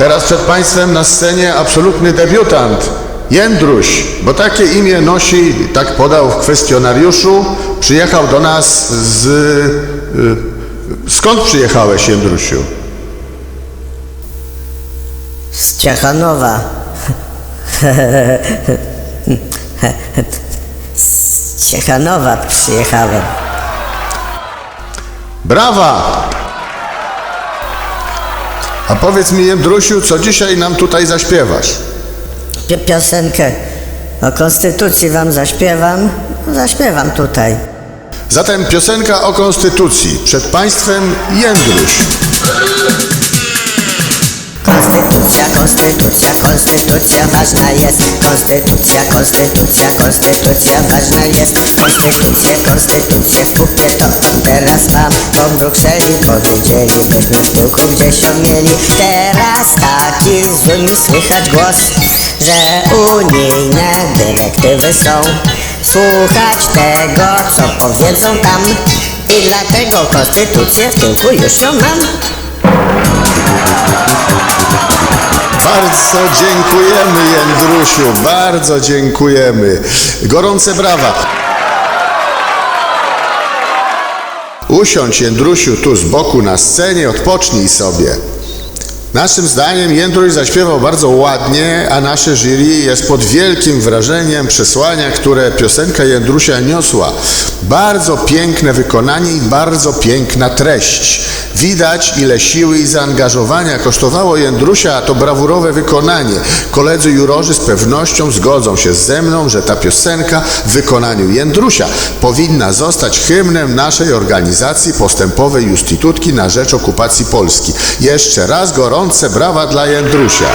Teraz przed Państwem na scenie absolutny debiutant, Jędruś, bo takie imię nosi, tak podał w kwestionariuszu, przyjechał do nas z... y, Skąd przyjechałeś, Jędrusiu? Z Ciechanowa. Z Ciechanowa przyjechałem. Brawa! A powiedz mi, Jędrusiu, co dzisiaj nam tutaj zaśpiewasz? Pi- Piosenkę o Konstytucji wam zaśpiewam. Zaśpiewam tutaj. Zatem piosenka o Konstytucji. Przed Państwem Jędruś. Konstytucja, konstytucja, konstytucja ważna jest. Konstytucja, konstytucja, konstytucja ważna jest. Konstytucję, konstytucję w kupie to teraz mam. Do Brukseli powiedzieli, byśmy w tyłku gdzieś ją mieli. Teraz taki zły mi słychać głos, że unijne dyrektywy są. Słuchać tego, co powiedzą tam. I dlatego konstytucję w tyłku już ją mam. Bardzo dziękujemy, Jędrusiu, bardzo dziękujemy. Gorące brawa. Usiądź, Jędrusiu, tu z boku na scenie, odpocznij sobie. Naszym zdaniem Jędruś zaśpiewał bardzo ładnie, a nasze jury jest pod wielkim wrażeniem przesłania, które piosenka Jędrusia niosła. Bardzo piękne wykonanie i bardzo piękna treść. Widać, ile siły i zaangażowania kosztowało Jędrusia to brawurowe wykonanie. Koledzy jurorzy z pewnością zgodzą się ze mną, że ta piosenka w wykonaniu Jędrusia powinna zostać hymnem naszej organizacji postępowej Justitutki na rzecz okupacji Polski. Jeszcze raz gorące brawa dla Jędrusia.